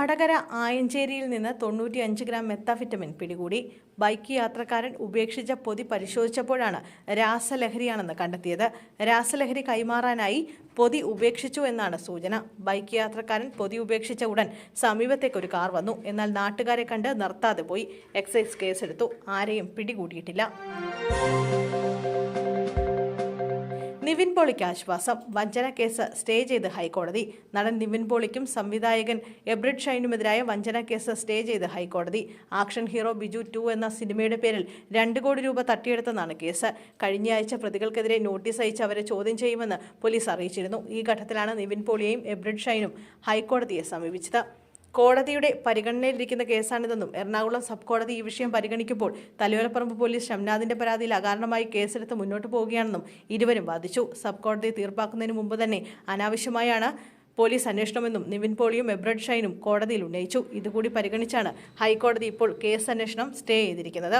വടകര ആയഞ്ചേരിയിൽ നിന്ന് തൊണ്ണൂറ്റിയഞ്ച് gram methamphetamine പിടികൂടി. ബൈക്ക് യാത്രക്കാരൻ ഉപേക്ഷിച്ച പൊതി പരിശോധിച്ചപ്പോഴാണ് രാസലഹരിയാണെന്ന് കണ്ടെത്തിയത്. രാസലഹരി കൈമാറാനായി പൊതി ഉപേക്ഷിച്ചു എന്നാണ് സൂചന. ബൈക്ക് യാത്രക്കാരൻ പൊതി ഉപേക്ഷിച്ച ഉടൻ സമീപത്തേക്ക് ഒരു കാർ വന്നു. എന്നാൽ നാട്ടുകാരെ കണ്ട് നിർത്താതെ പോയി. എക്സൈസ് കേസെടുത്തു. ആരെയും പിടികൂടിയിട്ടില്ല. നിവിൻ പോളിക്ക് ആശ്വാസം. വഞ്ചന കേസ് സ്റ്റേ ചെയ്ത് ഹൈക്കോടതി. നടൻ നിവിൻ പോളിക്കും സംവിധായകൻ എബ്രിഡ് ഷൈനുമെതിരായ വഞ്ചന കേസ് സ്റ്റേ ചെയ്ത് ഹൈക്കോടതി. ആക്ഷൻ ഹീറോ ബിജു ടു എന്ന സിനിമയുടെ പേരിൽ രണ്ട് കോടി രൂപ തട്ടിയെടുത്തെന്നാണ് കേസ്. കഴിഞ്ഞയാഴ്ച പ്രതികൾക്കെതിരെ നോട്ടീസ് അയച്ച് അവരെ ചോദ്യം ചെയ്യുമെന്ന് പോലീസ് അറിയിച്ചിരുന്നു. ഈ ഘട്ടത്തിലാണ് നിവിൻ പോളിയെയും എബ്രിഡ് ഷൈനും ഹൈക്കോടതിയെ സമീപിച്ചത്. കോടതിയുടെ പരിഗണനയിലിരിക്കുന്ന കേസാണിതെന്നും എറണാകുളം സബ് കോടതി ഈ വിഷയം പരിഗണിക്കുമ്പോൾ തലയോലപ്പറമ്പ് പോലീസ് ഷംനാദിന്റെ പരാതിയിൽ അകാരണമായി കേസെടുത്ത് മുന്നോട്ട് പോവുകയാണെന്നും ഇരുവരും വാദിച്ചു. സബ് കോടതി തീർപ്പാക്കുന്നതിന് മുമ്പ് തന്നെ അനാവശ്യമായാണ് പോലീസ് അന്വേഷണമെന്നും നിവിൻ പോളിയും എബ്രഡ് ഷൈനും കോടതിയിൽ ഉന്നയിച്ചു. ഇതുകൂടി പരിഗണിച്ചാണ് ഹൈക്കോടതി ഇപ്പോൾ കേസ് അന്വേഷണം സ്റ്റേ ചെയ്തിരിക്കുന്നത്.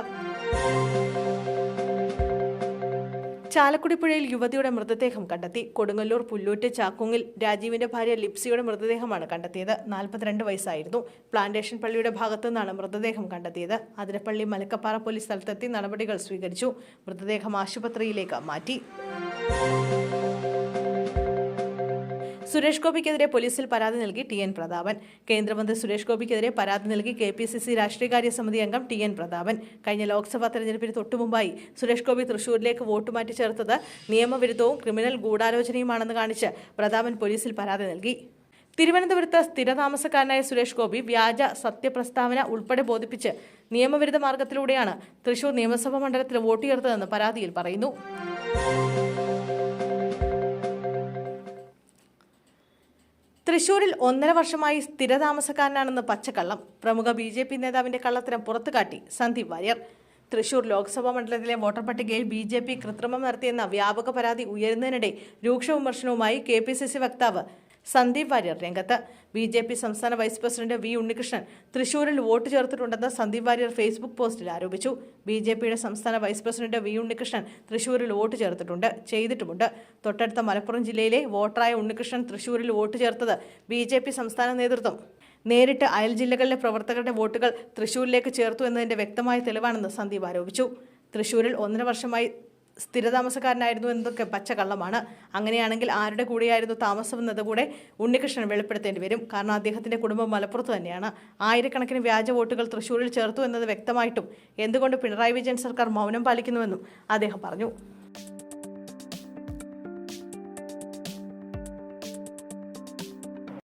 ചാലക്കുടി പുഴയിൽ യുവതിയുടെ മൃതദേഹം കണ്ടെത്തി. കൊടുങ്ങല്ലൂർ പുല്ലൂറ്റ് ചാക്കുങ്ങിൽ രാജീവിന്റെ ഭാര്യ ലിപ്സിയുടെ മൃതദേഹമാണ് കണ്ടെത്തിയത്. നാൽപ്പത്തിരണ്ട് വയസ്സായിരുന്നു. പ്ലാന്റേഷൻ പള്ളിയുടെ ഭാഗത്തു നിന്നാണ് മൃതദേഹം കണ്ടെത്തിയത്. അതിരപ്പള്ളി മലക്കപ്പാറ പോലീസ് സ്ഥലത്തെത്തി നടപടികൾ സ്വീകരിച്ചു. മൃതദേഹം ആശുപത്രിയിലേക്ക് മാറ്റി. സുരേഷ് ഗോപിക്കെതിരെ പോലീസിൽ പരാതി നൽകി ടി എൻ പ്രതാപൻ. കേന്ദ്രമന്ത്രി സുരേഷ് ഗോപിക്കെതിരെ പരാതി നൽകി കെ പി സി സി രാഷ്ട്രീയകാര്യ സമിതി അംഗം ടി എൻ പ്രതാപൻ. കഴിഞ്ഞ ലോക്സഭാ തെരഞ്ഞെടുപ്പിന് തൊട്ടുമുമ്പായി സുരേഷ് ഗോപി തൃശൂരിലേക്ക് വോട്ട് മാറ്റി ചേർത്തത് നിയമവിരുദ്ധവും ക്രിമിനൽ ഗൂഢാലോചനയുമാണെന്ന് കാണിച്ച് പ്രതാപൻ പോലീസിൽ പരാതി നൽകി. തിരുവനന്തപുരത്ത് സ്ഥിരതാമസക്കാരനായ സുരേഷ് ഗോപി വ്യാജ സത്യപ്രസ്താവന ഉൾപ്പെടെ ബോധിപ്പിച്ച് നിയമവിരുദ്ധ മാർഗത്തിലൂടെയാണ് തൃശൂർ നിയമസഭാ മണ്ഡലത്തിൽ വോട്ട് ചേർത്തതെന്ന് പരാതിയിൽ പറയുന്നു. തൃശൂരിൽ ഒന്നര വർഷമായി സ്ഥിരതാമസക്കാരനാണെന്ന് പച്ചക്കള്ളം. പ്രമുഖ ബി ജെ പി നേതാവിന്റെ കള്ളത്തരം പുറത്തുകാട്ടി സന്ദീപ് വാര്യർ. തൃശൂർ ലോക്സഭാ മണ്ഡലത്തിലെ വോട്ടർ പട്ടികയിൽ ബി ജെ പി കൃത്രിമം നടത്തിയെന്ന വ്യാപക പരാതി ഉയരുന്നതിനിടെ രൂക്ഷ വിമർശനവുമായി കെ പി സി സി വക്താവ് സന്ദീപ് വാര്യർ രംഗത്ത്. ബി ജെ പി സംസ്ഥാന വൈസ് പ്രസിഡന്റ് വി ഉണ്ണികൃഷ്ണൻ തൃശൂരിൽ വോട്ട് ചേർത്തിട്ടുണ്ടെന്ന് സന്ദീപ് വാര്യർ ഫേസ്ബുക്ക് പോസ്റ്റിൽ ആരോപിച്ചു. ബി ജെ പിയുടെ സംസ്ഥാന വൈസ് പ്രസിഡന്റ് വി ഉണ്ണികൃഷ്ണൻ തൃശൂരിൽ വോട്ട് ചേർത്തിട്ടുണ്ട് ചെയ്തിട്ടുമുണ്ട്. തൊട്ടടുത്ത മലപ്പുറം ജില്ലയിലെ വോട്ടറായ ഉണ്ണികൃഷ്ണൻ തൃശൂരിൽ വോട്ട് ചേർത്തത് ബി ജെ പി സംസ്ഥാന നേതൃത്വം. നേരിട്ട് അയൽ ജില്ലകളിലെ പ്രവർത്തകരുടെ വോട്ടുകൾ തൃശൂരിലേക്ക് ചേർത്തു എന്നതിന്റെ വ്യക്തമായ തെളിവാണെന്ന് സന്ദീപ് ആരോപിച്ചു. തൃശൂരിൽ ഒന്നര വർഷമായി സ്ഥിരതാമസക്കാരനായിരുന്നു എന്നതൊക്കെ പച്ചക്കള്ളമാണ്. അങ്ങനെയാണെങ്കിൽ ആരുടെ കൂടെയായിരുന്നു താമസമെന്നത് കൂടെ ഉണ്ണികൃഷ്ണൻ വെളിപ്പെടുത്തേണ്ടി വരും. കാരണം അദ്ദേഹത്തിന്റെ കുടുംബം മലപ്പുറത്ത് തന്നെയാണ്. ആയിരക്കണക്കിന് വ്യാജ വോട്ടുകൾ തൃശ്ശൂരിൽ ചേർത്തു എന്നത് വ്യക്തമായിട്ടും. എന്തുകൊണ്ട് പിണറായി വിജയൻ സർക്കാർ മൗനം പാലിക്കുന്നുവെന്നും അദ്ദേഹം പറഞ്ഞു.